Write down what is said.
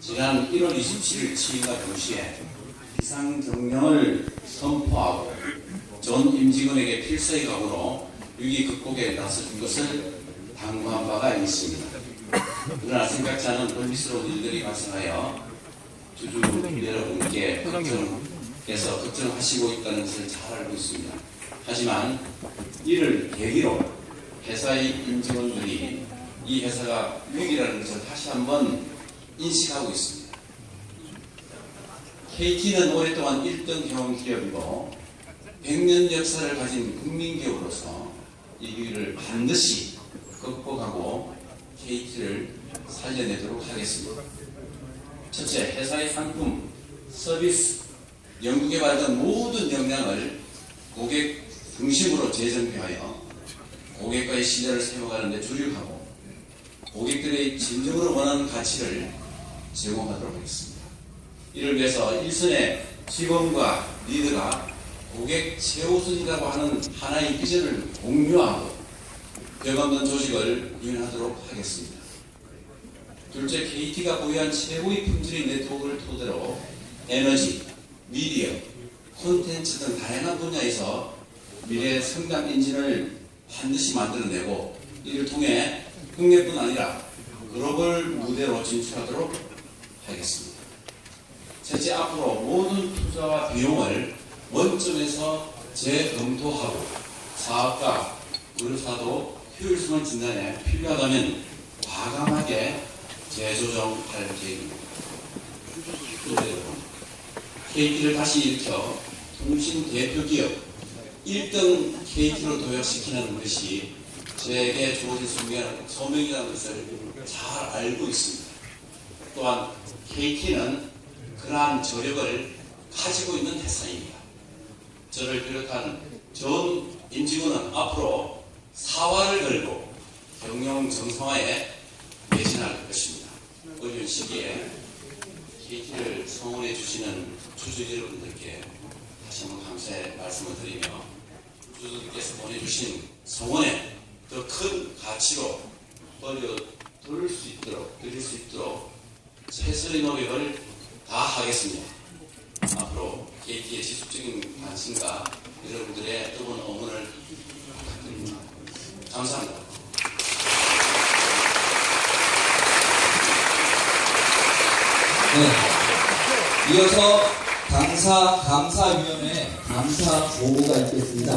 지난 1월 27일 취임과 동시에 비상경령을 선포하고 전 임직원에게 필사의 각오로 위기 극복에 나서준 것을 당부한 바가 있습니다. 그러나 생각지 않은 불미스러운 일들이 발생하여 주주 여러분께 걱정에서 걱정하시고 있다는 것을 잘 알고 있습니다. 하지만 이를 계기로 회사의 임직원들이 이 회사가 위기라는 것을 다시 한번 인식하고 있습니다. KT는 오랫동안 1등 경영 기업이고 100년 역사를 가진 국민 기업으로서 이 위기를 반드시 극복하고 KT를 살려내도록 하겠습니다. 첫째, 회사의 상품, 서비스, 연구개발 등 모든 역량을 고객 중심으로 재정비하여 고객과의 신뢰를 세워가는 데 주력하고 고객들의 진정으로 원하는 가치를 제공하도록 하겠습니다. 이를 위해서 일선의 직원과 리더가 고객 최우선이라고 하는 하나의 비전을 공유하고 벽 없는 조직을 유인하도록 하겠습니다. 둘째, KT가 보유한 최고의 품질의 네트워크를 토대로 에너지, 미디어, 콘텐츠 등 다양한 분야에서 미래 성장 엔진을 반드시 만들어내고 이를 통해 국내뿐 아니라 글로벌 무대로 진출하도록 하겠습니다. 셋째, 앞으로 모든 투자와 비용을 원점에서 재검토하고 사업가, 의료사도 효율성을 진단해 필요하다면 과감하게 재조정할 계획입니다. KT를 다시 일으켜 통신 대표 기업 1등 KT로 도약시키는 것이 제게 주어진 소명- 소명이라는 것을 잘 알고 있습니다. 또한 KT는 그러한 저력을 가지고 있는 회사입니다. 저를 비롯한 전 임직원은 앞으로 사활을 걸고 경영 정상화에 매진할 것입니다. 어려운 시기에 KT를 성원해 주시는 주주 여러분들께 다시 한번 감사의 말씀을 드리며 주주들께서 보내주신 성원에 더 큰 가치로 벌여들 수 있도록 드릴 수 있도록 최선의 노력을 다하겠습니다. 앞으로 KT의 지속적인 관심과 여러분들의 뜨거운 응원을 부탁드립니다. 감사합니다. 네. 이어서 당사 감사위원회 감사 보고가 있겠습니다.